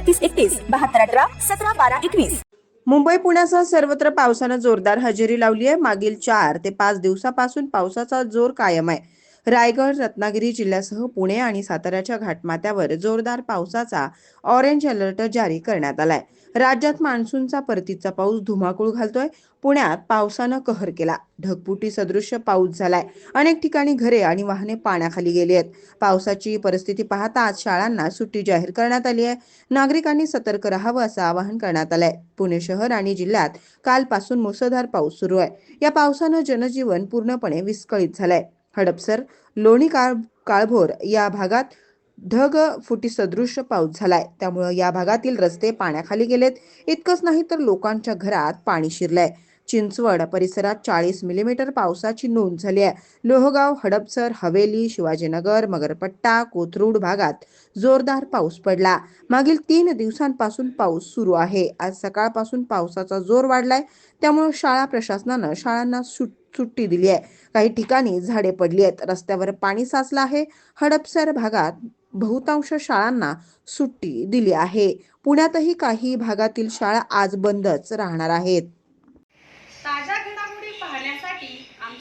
एकतीस एकतीस बहात्तर अठरा सतरा बारा एकवीस. मुंबई पुण्यासह सर्वत्र पावसानं जोरदार हजेरी लावली आहे मागील चार ते पाच दिवसापासून पावसाचा जोर कायम आहे. रायगड रत्नागिरी जिल्ह्यासह पुणे आणि साताऱ्याच्या घाटमाथ्यावर जोरदार पावसाचा ऑरेंज अलर्ट जारी करण्यात आलाय. राज्यात मान्सूनचा परतीचा पाऊस धुमाकूळ घालतोय. पुण्यात पावसानं कहर केला. ढगपुटी सदृश्य पाऊस झालाय. अनेक ठिकाणी घरे आणि वाहने पाण्याखाली गेली आहेत. पावसाची परिस्थिती पाहता आज शाळांना सुट्टी जाहीर करण्यात आली आहे. नागरिकांनी सतर्क राहावं असं आवाहन करण्यात आलंय. पुणे शहर आणि जिल्ह्यात कालपासून मुसळधार पाऊस सुरू आहे. या पावसानं जनजीवन पूर्णपणे विस्कळीत झालंय. हडपसर लोणी काळ काळभोर या भागात ढग फुटी सदृश पाऊस झालाय. त्यामुळं या भागातील रस्ते पाण्याखाली गेलेत. इतकंच नाही तर लोकांच्या घरात पाणी शिरलंय. चिंचवड परिसरात चाळीस मिलीमीटर पावसाची नोंद झाली आहे. लोहगाव हडपसर हवेली शिवाजीनगर मगरपट्टा कोथरूड भागात जोरदार पाऊस पडला. मागील तीन दिवसांपासून पाऊस सुरू आहे. आज सकाळपासून पावसाचा जोर वाढलाय. त्यामुळे शाळा प्रशासनानं शाळांना सुट सुट्टी दिली आहे. काही ठिकाणी झाडे पडली आहेत. रस्त्यावर पाणी साचलं आहे. हडपसर भागात बहुतांश शाळांना सुट्टी दिली आहे. पुण्यातही काही भागातील शाळा आज बंदच राहणार आहेत.